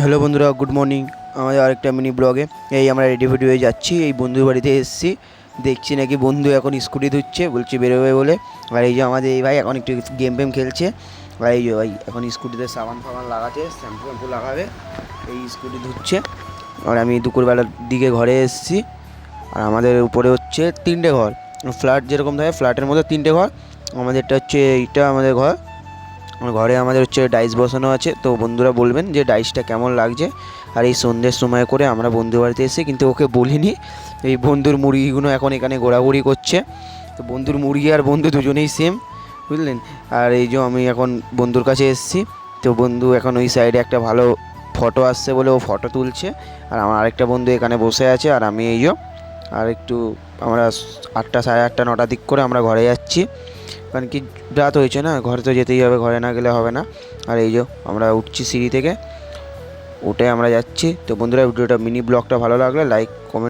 Hello বন্ধুরা, good morning. আমাদের আরেকটা মিনি ব্লগে এই আমরা রেডি ফেডি হয়ে যাচ্ছি, এই বন্ধুর বাড়িতে এসেছি। দেখছি নাকি বন্ধু এখন স্কুটি ধুচ্ছে, বলছি বেরোবে বলে। আর এই যে আমাদের এই ভাই এখন একটু গেম ফেম খেলছে। আর এই যে ভাই এখন স্কুটিতে সাবান ফাবান লাগাচ্ছে শ্যাম্পু ফ্যাম্পু লাগাবে। এই স্কুটি ধুচ্ছে। আর আমি দুপুরবেলার দিকে ঘরে এসেছি। আর আমাদের উপরে হচ্ছে তিনটে ঘর। ফ্ল্যাট যেরকম থাকে, ফ্ল্যাটের মধ্যে তিনটে ঘর। আমাদেরটা হচ্ছে, এইটা আমাদের ঘর। ঘরে আমাদের হচ্ছে ডাইস বসানো আছে, তো বন্ধুরা বলবেন যে ডাইসটা কেমন লাগছে। আর এই সন্ধ্যের সময় করে আমরা বন্ধু বাড়িতে এসে কিন্তু ওকে বলিনি, এই বন্ধুর মুরগিগুলো এখন এখানে ঘোরাঘুরি করছে। তো বন্ধুর মুরগি আর বন্ধু দুজনেই সেম বুঝলেন? আর এই যে আমি এখন বন্ধুর কাছে এসেছি, তো বন্ধু এখন ওই সাইডে একটা ভালো ফটো আসছে বলে ও ফটো তুলছে। আর আমার আরেকটা বন্ধু এখানে বসে আছে আর আমি এই আর একটু আমরা আটটা সাড়ে আটটা নটা দিক করে আমরা ঘরে যাচ্ছি। কারণ কি রাত হয়েছে না, ঘরে তো যেতেই হবে, ঘরে না গেলে হবে না। আর এই যে, আমরা উঠছি সিঁড়ি থেকে, উঠে আমরা যাচ্ছি। তো বন্ধুরা, ভিডিওটা, মিনি ব্লগটা ভালো লাগলে লাইক কমেন্ট